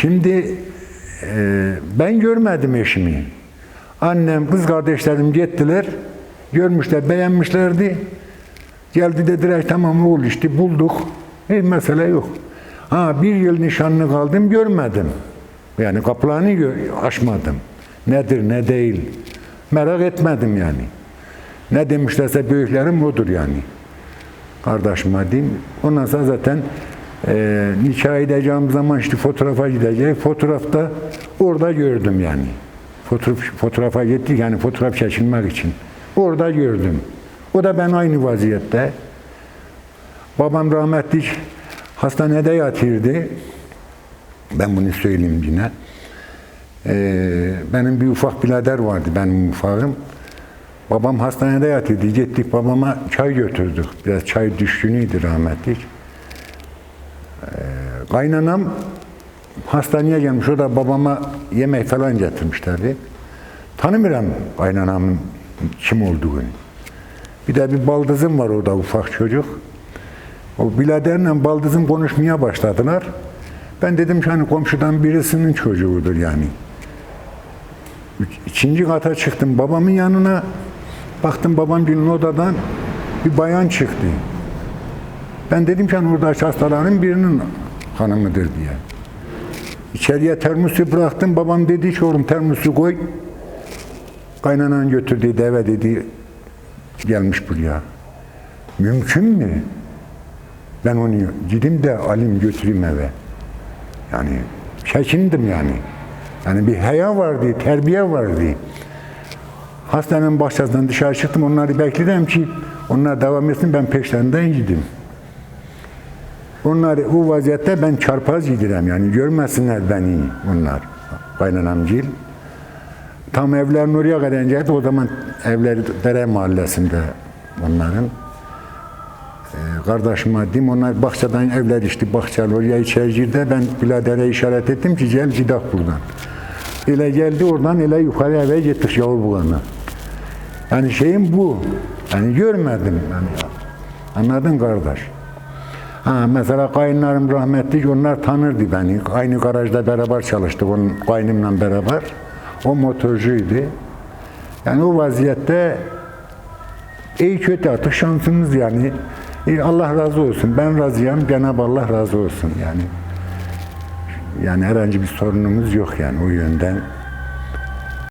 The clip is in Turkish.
Şimdi e, ben görmedim eşimi. Annem, kız kardeşlerim gittiler. Görmüşler, beğenmişlerdi. Geldi dediler tamam oğul işte bulduk. Hiç mesele yok. Ha bir yıl nişanlı kaldım görmedim. Yani kapılarını açmadım. Nedir ne değil. Merak etmedim yani. Ne demişlerse büyüklerim odur yani. Kardeşime diyeyim. Ondan sonra zaten e, nikah edeceğim zaman işte fotoğrafa gidecek. Fotoğrafta orada gördüm yani. Fotoğraf, fotoğrafa gittik yani fotoğraf çekilmek için. Orada gördüm. O da ben aynı vaziyette. Babam rahmetli hastanede yatırdı. Ben bunu söyleyeyim yine. Ee, benim bir ufak birader vardı benim ufağım. Babam hastanede yatırdı. Gittik babama çay götürdük. Biraz çay düşkünüydü rahmetli. Kaynanam hastaneye gelmiş. O da babama yemek falan getirmişlerdi. Tanımıyorum kaynanamın kim olduğunu. Bir de bir baldızım var orada ufak çocuk. O biraderle baldızım konuşmaya başladılar. Ben dedim ki hani komşudan birisinin çocuğudur yani. İkinci kata çıktım babamın yanına. Baktım babam günün odadan bir bayan çıktı. Ben dedim ki hani orada hastaların birinin hanımıdır diye. İçeriye termosu bıraktım. Babam dedi ki oğlum termosu koy. Kaynanan götür dedi eve dedi. Gelmiş buraya. Mümkün mü? Ben onu gideyim de alayım götüreyim eve. Yani çekindim yani. Yani bir heya vardı, terbiye vardı. Hastanenin bahçesinden dışarı çıktım. Onları bekledim ki onlar devam etsin ben peşlerinden gideyim. Onlar o vaziyette ben çarpaz gidirem yani görmesinler beni onlar. Kaynanamcil. Tam evlerin oraya kadar inecekti. O zaman evleri Dere Mahallesi'nde onların. Ee, kardeşime dedim onlar bahçeden evler işte bahçeli oraya içeri girdi. Ben biradere işaret ettim ki gel gidak buradan. Öyle geldi oradan öyle yukarı eve gittik Yavrubulan'a. Yani şeyim bu. Yani görmedim. Yani. Anladın kardeş? Ha, mesela kayınlarım rahmetli onlar tanırdı beni. Aynı garajda beraber çalıştık onun kaynımla beraber. O motorcuydu. Yani o vaziyette iyi kötü artık şansımız yani. E, Allah razı olsun. Ben razıyım. Cenab-ı Allah razı olsun yani. Yani herhangi bir sorunumuz yok yani o yönden.